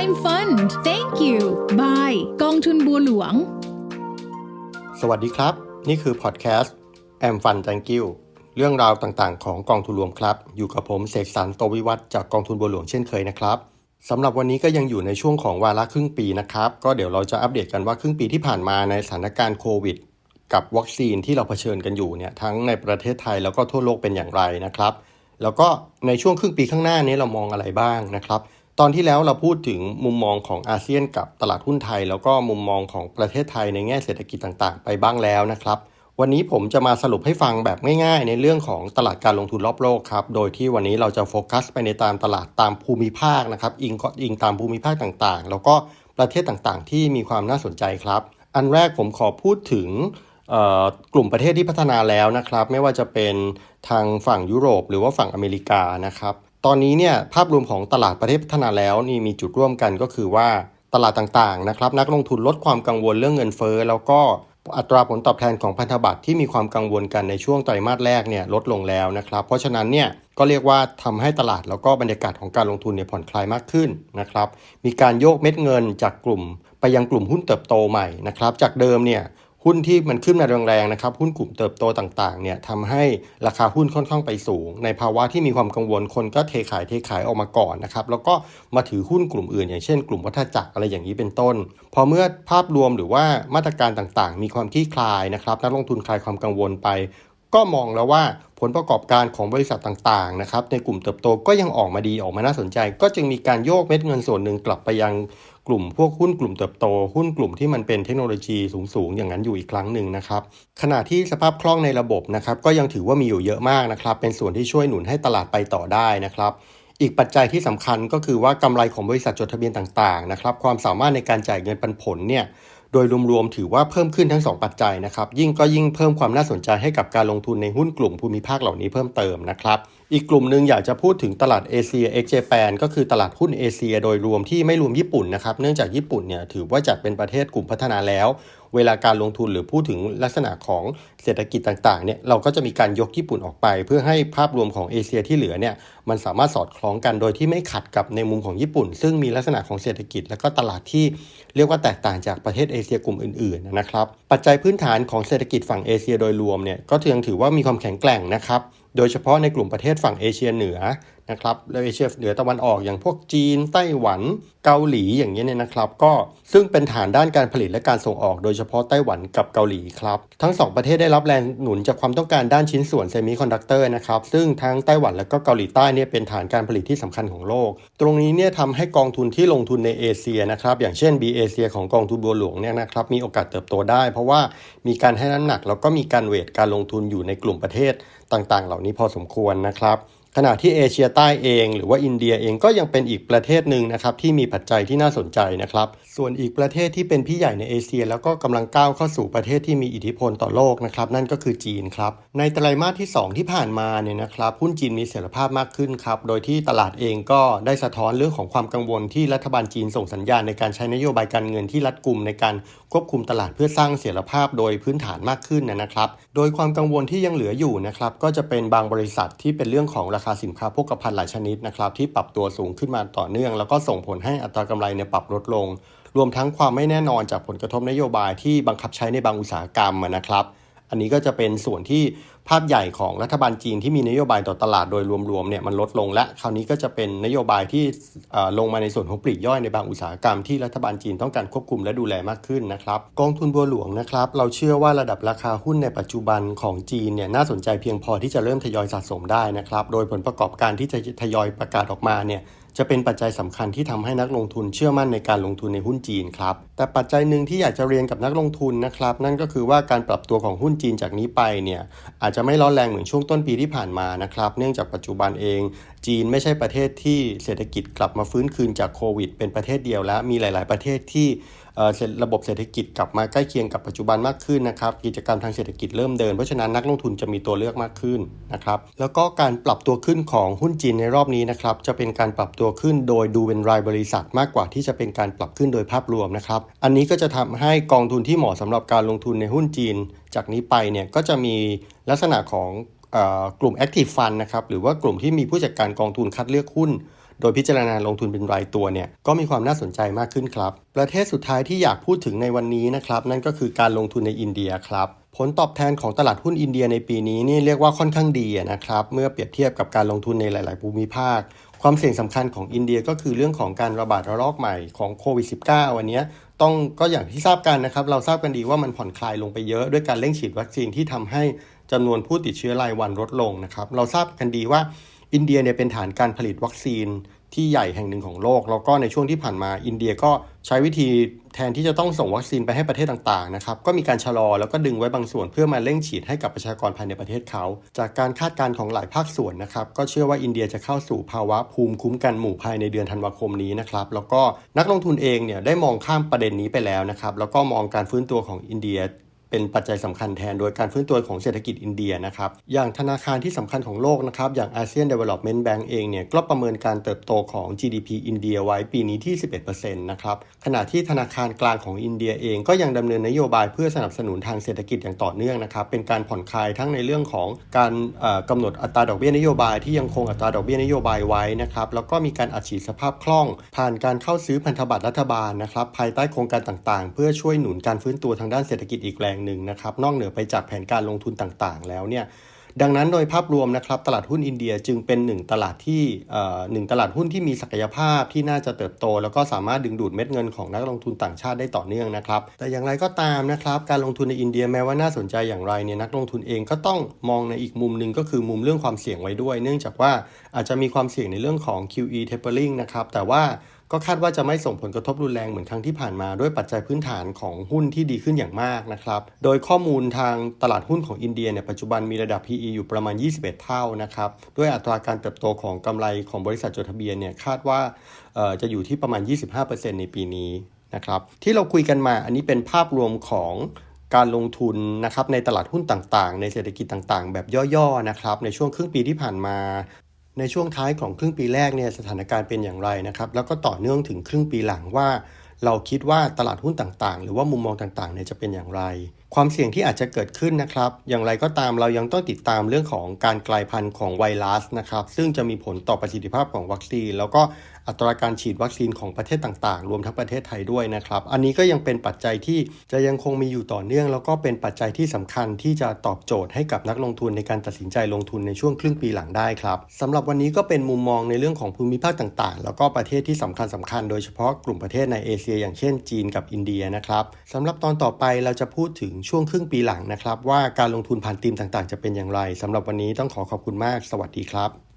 I'm fund thank you bye กองทุนบัวหลวง สวัสดีครับ นี่คือพอดแคสต์แอมฟัน thank you เรื่องราวต่างๆ ของกองทุนรวมครับ อยู่กับผมเสกสรรโตวิวัฒจากกองทุนบัวหลวงเช่นเคยนะครับสำหรับวันนี้ก็ยังอยู่ในช่วงของวาระครึ่งปีนะครับ ก็เดี๋ยวเราจะอัปเดตกันว่าครึ่งปีที่ผ่านมาในสถานการณ์โควิด กับวัคซีนที่เราเผชิญกันอยู่เนี่ยทั้งในประเทศไทยแล้วก็ทั่วโลกเป็นอย่างไรนะครับ แล้วก็ในช่วงครึ่งปีข้างหน้านี้เรามองอะไรบ้างนะครับ ตอนที่แล้วเราพูดถึงมุมมองของอาเซียนกับตลาดหุ้นไทย แล้วก็มุมมองของประเทศไทยในแง่เศรษฐกิจต่างๆ ไปบ้างแล้วนะครับ วันนี้ผมจะมาสรุปให้ฟังแบบง่ายๆ ในเรื่องของตลาดการลงทุนรอบโลกครับ โดยที่วันนี้เราจะโฟกัสไปในตามตลาดตามภูมิภาคนะครับอิงก็อิงตามภูมิภาคต่างๆ แล้วก็ประเทศต่างๆ ที่มีความน่าสนใจครับ อันแรกผมขอพูดถึงกลุ่มประเทศที่พัฒนาแล้วนะครับ ไม่ว่าจะเป็นทางฝั่งยุโรป หรือว่าฝั่งอเมริกานะครับ ตอนนี้เนี่ยภาพรวมของตลาดประเทศพัฒนาแล้วนี่มีจุดร่วมกันก็คือว่าตลาดต่างๆนะครับนักลงทุนลดความกังวลเรื่องเงินเฟ้อแล้วก็อัตราผลตอบแทนของพันธบัตรที่มีความกังวลกันในช่วงไตรมาสแรกเนี่ยลดลงแล้วนะครับ เพราะฉะนั้นเนี่ยก็เรียกว่าทำให้ตลาดแล้วก็บรรยากาศของการลงทุนเนี่ยผ่อนคลายมากขึ้นนะครับ มีการโยกเม็ดเงินจากกลุ่ม ไปยังกลุ่มหุ้นเติบโตใหม่นะครับ จากเดิมเนี่ย หุ้นที่มันขึ้นมาแรงๆนะครับหุ้นกลุ่มเติบโตต่างๆเนี่ยทำให้ราคาหุ้นค่อนข้างไปสูง ในภาวะที่มีความกังวลคนก็เทขายเทขายออกมาก่อนนะครับแล้วก็มาถือหุ้นกลุ่มอื่น อย่างเช่นกลุ่มวัฏจักรอะไรอย่างนี้เป็นต้น พอเมื่อภาพรวมหรือว่ามาตรการต่างๆ มีความคลี่คลายนะครับนักลงทุนคลายความกังวลไป ก็มองแล้วว่าผลประกอบการของบริษัทต่างๆนะครับในกลุ่มเติบโตก็ยังออกมาดีออกมาน่าสนใจ ก็จึงมีการโยกเม็ดเงินส่วนหนึ่งกลับไปยังกลุ่มพวกหุ้นกลุ่มเติบโต หุ้นกลุ่มที่มันเป็นเทคโนโลยีสูงๆ อย่างนั้นอยู่อีกครั้งหนึ่งนะครับขณะที่สภาพคล่องในระบบนะครับก็ยังถือว่ามีอยู่เยอะมากนะครับเป็นส่วนที่ช่วยหนุนให้ตลาดไปต่อได้นะครับอีกปัจจัยที่สำคัญก็คือว่ากำไรของบริษัทจดทะเบียนต่างๆนะครับความสามารถในการจ่ายเงินปันผลเนี่ยโดยรวมๆถือว่าเพิ่มขึ้นทั้ง 2 ปัจจัยนะครับยิ่งก็ยิ่งเพิ่มความน่าสนใจให้กับการลงทุนในหุ้นกลุ่มภูมิภาคเหล่านี้เพิ่มเติมนะครับ อีกกลุ่มหนึ่งอยากจะพูดถึงตลาดเอเชียเอ็กเจแปนก็คือตลาดหุ้นเอเชียโดยรวมที่ไม่รวมญี่ปุ่นนะครับ เนื่องจากญี่ปุ่นเนี่ยถือว่าจัดเป็นประเทศกลุ่มพัฒนาแล้ว เวลาการลงทุนหรือพูดถึงลักษณะของเศรษฐกิจต่างๆเนี่ยเราก็จะมีการยกญี่ปุ่นออกไป เพื่อให้ภาพรวมของเอเชียที่เหลือเนี่ยมันสามารถสอดคล้องกันโดยที่ไม่ขัดกับในมุมของญี่ปุ่น ซึ่งมีลักษณะของเศรษฐกิจ และก็ตลาดที่เรียกว่าแตกต่างจากประเทศเอเชียกลุ่มอื่นๆนะครับปัจจัยพื้นฐานของเศรษฐกิจฝั่งเอเชียโดยรวมเนี่ยก็ยังถือว่ามีความแข็งแกร่งนะครับ โดยเฉพาะในกลุ่มประเทศฝั่งเอเชียเหนือ นะครับและเอเชียเหนือตะวันออกอย่างพวกจีน ไต้หวัน เกาหลีอย่างนี้เนี่ยนะครับ ก็ซึ่งเป็นฐานด้านการผลิตและการส่งออกโดยเฉพาะไต้หวันกับเกาหลีครับ ทั้ง 2 ประเทศได้รับแรงหนุนจากความต้องการด้านชิ้นส่วนเซมิคอนดักเตอร์นะครับซึ่งทั้งไต้หวันและก็เกาหลีใต้เนี่ยเป็นฐานการผลิตที่สำคัญของโลก ตรงนี้เนี่ยทำให้กองทุนที่ลงทุนในเอเชียนะครับอย่างเช่น B เอเชียของกองทุนบัวหลวงเนี่ยนะครับมีโอกาสเติบโตได้ เพราะว่ามีการให้น้ำหนักแล้วก็มีการเวทการลงทุนอยู่ในกลุ่มประเทศต่างๆ เหล่านี้พอสมควรนะครับ ขณะที่เอเชียใต้เองหรือว่าอินเดียเองก็ยังเป็นอีกประเทศหนึ่งนะครับที่มีปัจจัยที่น่าสนใจนะครับ ส่วนอีกประเทศที่เป็นพี่ใหญ่ในเอเชีย แล้วก็กำลังก้าวเข้าสู่ประเทศที่มีอิทธิพลต่อโลกนะครับนั่นก็คือจีนครับในไตรมาสที่ 2 ที่ผ่านมาเนี่ยนะครับหุ้นจีนมีเสถียรภาพมากขึ้นครับโดยที่ตลาดเองก็ได้สะท้อนเรื่องของความกังวลที่รัฐบาลจีนส่งสัญญาณในการใช้นโยบายการเงินที่รัดกุมในการควบคุมตลาดเพื่อสร้างเสถียรภาพโดยพื้นฐานมากขึ้นนะครับ โดยความกังวลที่ยังเหลืออยู่นะครับก็จะเป็นบางบริษัทที่เป็นเรื่องของราราคาสินค้าโภคภัณฑ์หลายชนิดนะครับที่ปรับตัวสูงขึ้นมาต่อเนื่อง แล้วก็ส่งผลให้อัตรากำไรเนี่ยปรับลดลง รวมทั้งความไม่แน่นอนจากผลกระทบนโยบายที่บังคับใช้ในบางอุตสาหกรรมนะครับ อันนี้ก็จะเป็นส่วนที่ ภาพใหญ่ของรัฐบาลจีนที่มีนโยบายต่อตลาดโดยรวมๆเนี่ยมันลดลงและคราวนี้ก็จะเป็นนโยบายที่ลงมาในส่วนของปลีกย่อยในบางอุตสาหกรรมที่รัฐบาลจีนต้องการควบคุมและดูแลมากขึ้นนะครับกองทุนบัวหลวงนะครับเราเชื่อว่าระดับราคาหุ้นในปัจจุบันของจีนเนี่ยน่าสนใจเพียงพอที่จะเริ่มทยอยสะสมได้นะครับโดยผลประกอบการที่จะทยอยประกาศออกมาเนี่ยจะเป็นปัจจัยสำคัญที่ทำให้นักลงทุนเชื่อมั่นในการลงทุนในหุ้นจีนครับ แต่ปัจจัยหนึ่งที่อยากจะเรียนกับนักลงทุนนะครับ นั่นก็คือว่าการปรับตัวของหุ้นจีนจากนี้ไปเนี่ยอาจจะจะไม่ร้อนแรงเหมือนช่วงต้นปีที่ผ่านมานะครับ เนื่องจากปัจจุบันเอง จีนไม่ใช่ประเทศที่เศรษฐกิจกลับมาฟื้นคืนจากโควิด เป็นประเทศเดียวแล้วมีหลาย ๆ ประเทศที่ ระบบเศรษฐกิจกลับมาใกล้เคียงกับปัจจุบันมากขึ้นนะครับกิจกรรมทางเศรษฐกิจเริ่มเดิน เพราะฉะนั้นนักลงทุนจะมีตัวเลือกมากขึ้นนะครับแล้วก็การปรับตัวขึ้นของหุ้นจีนในรอบนี้นะครับจะเป็นการปรับตัวขึ้นโดยดูเป็นรายบริษัทมากกว่าที่จะเป็นการปรับขึ้นโดยภาพรวมนะครับอันนี้ก็จะทำให้กองทุนที่เหมาะสำหรับการลงทุนในหุ้นจีน จากนี้ไปเนี่ยก็จะมีลักษณะของกลุ่ม Active Fund นะครับหรือว่ากลุ่มที่มีผู้จัดการกองทุนคัดเลือกหุ้น โดยพิจารณาลงทุนเป็นรายตัวเนี่ยก็มีความน่าสนใจมากขึ้นครับ ประเทศสุดท้ายที่อยากพูดถึงในวันนี้นะครับนั่นก็คือการลงทุนในอินเดียครับผลตอบแทนของตลาดหุ้นอินเดียในปีนี้นี่เรียกว่าค่อนข้างดีนะครับเมื่อเปรียบเทียบกับการลงทุนในหลาย ๆ ภูมิภาค ความเสี่ยงสำคัญของอินเดียก็คือเรื่องของการระบาดระลอกใหม่ของโควิด -19 วันนี้ต้องก็อย่างที่ทราบกันนะครับ เราทราบกันดีว่ามันผ่อนคลายลงไปเยอะด้วยการเร่งฉีดวัคซีนที่ทำให้จำนวนผู้ติดเชื้อรายวันลดลงนะครับ เราทราบกันดีว่า อินเดียเนี่ยเป็นฐานการผลิตวัคซีนที่ใหญ่แห่งหนึ่งของโลก แล้วก็ในช่วงที่ผ่านมาอินเดียก็ใช้วิธีแทนที่จะต้องส่งวัคซีนไปให้ประเทศต่างๆนะครับก็มีการชะลอแล้วก็ดึงไว้บางส่วนเพื่อมาเร่งฉีดให้กับประชากรภายในประเทศเขา จากการคาดการณ์ของหลายภาคส่วนนะครับก็เชื่อว่าอินเดียจะเข้าสู่ภาวะภูมิคุ้มกันหมู่ภายในเดือนธันวาคมนี้นะครับแล้วก็นักลงทุนเองเนี่ยได้มองข้ามประเด็นนี้ไปแล้วนะครับแล้วก็มองการฟื้นตัวของอินเดีย เป็นปัจจัยสำคัญแทนโดยการฟื้นตัวของเศรษฐกิจอินเดียนะครับอย่างธนาคารที่สำคัญของโลกนะครับอย่างอาเซียน Development Bank เองเนี่ยก็ประเมินการเติบโตของ GDP อินเดียไว้ปีนี้ที่ 11%นะครับขณะที่ธนาคารกลางของอินเดียเองก็ยังดำเนินนโยบายเพื่อสนับสนุนทางเศรษฐกิจอย่างต่อเนื่องนะครับเป็นการผ่อนคลายทั้งในเรื่องของการเอ่อกำหนดอัตราดอกเบี้ยนโยบายที่ยังคงอัตราดอกเบี้ยนโยบายไว้นะครับแล้วก็มีการอัดฉีดสภาพคล่อง ผ่านการเข้าซื้อพันธบัตรรัฐบาลนะครับภายใต้โครงการต่างๆ เพื่อช่วยหนุนการฟื้นตัวทางด้านเศรษฐกิจอีกแรงหนึ่งนะครับนอกเหนือไปจากแผนการลงทุนต่างๆ แล้วเนี่ยดังนั้นโดยภาพรวมนะครับตลาดหุ้นอินเดียจึงเป็นหนึ่งตลาดที่หนึ่งตลาดหุ้นที่มีศักยภาพที่น่าจะเติบโต แล้วก็สามารถดึงดูดเม็ดเงินของนักลงทุนต่างชาติได้ต่อเนื่องนะครับ แต่อย่างไรก็ตามนะครับการลงทุนในอินเดียแม้ว่าน่าสนใจอย่างไรเนี่ยนักลงทุนเองก็ต้องมองในอีกมุมหนึ่งก็คือมุมเรื่องความเสี่ยงไว้ด้วย เนื่องจากว่าอาจจะมีความเสี่ยงในเรื่องของ QE tapering นะครับแต่ว่า ก็คาดว่าจะไม่ส่งผลกระทบรุนแรงเหมือนครั้งที่ผ่านมาด้วยปัจจัยพื้นฐานของหุ้นที่ดีขึ้นอย่างมากนะครับ โดยข้อมูลทางตลาดหุ้นของอินเดียเนี่ยปัจจุบันมีระดับ PE อยู่ประมาณ 21 เท่านะครับด้วยอัตราการเติบโตของกำไรของบริษัทจดทะเบียนเนี่ยคาดว่าจะอยู่ที่ประมาณ 25%ในปีนี้นะครับที่เราคุยกันมาอันนี้เป็นภาพรวมของการลงทุนนะครับในตลาดหุ้นต่างๆ ในเศรษฐกิจต่างๆ แบบย่อๆนะครับในช่วงครึ่งปีที่ผ่านมา ในช่วงท้ายของครึ่งปีแรกเนี่ยสถานการณ์เป็นอย่างไรนะครับ แล้วก็ต่อเนื่องถึงครึ่งปีหลังว่า เราคิดว่าตลาดหุ้นต่างๆ หรือว่ามุมมองต่างๆเนี่ยจะเป็นอย่างไร ความเสี่ยงที่อาจจะเกิดขึ้นนะครับ อย่างไรก็ตามเรายังต้องติดตามเรื่องของการกลายพันธุ์ของไวรัสนะครับ ซึ่งจะมีผลต่อประสิทธิภาพของวัคซีน แล้วก็อัตราการฉีดวัคซีนของประเทศต่างๆ รวมทั้งประเทศไทยด้วยนะครับ อันนี้ก็ยังเป็นปัจจัยที่จะยังคงมีอยู่ต่อเนื่อง แล้วก็เป็นปัจจัยที่สำคัญที่จะตอบโจทย์ให้กับนักลงทุนในการตัดสินใจลงทุนในช่วงครึ่งปีหลังได้ครับสำหรับวันนี้ก็เป็นมุมมองในเรื่องของภูมิภาคต่างๆ แล้วก็ประเทศที่สำคัญสคัญๆโดยเฉพาะกลุ่มประเทศในเอเชีย อย่างเช่นจีนกับอินเดียนะครับสำหรับตอนต่อไปเราจะพูดถึงช่วงครึ่งปีหลังนะครับ ว่าการลงทุนผ่านธีมต่างๆ จะเป็นอย่างไรสำหรับวันนี้ต้องขอขอบคุณมาก สวัสดีครับ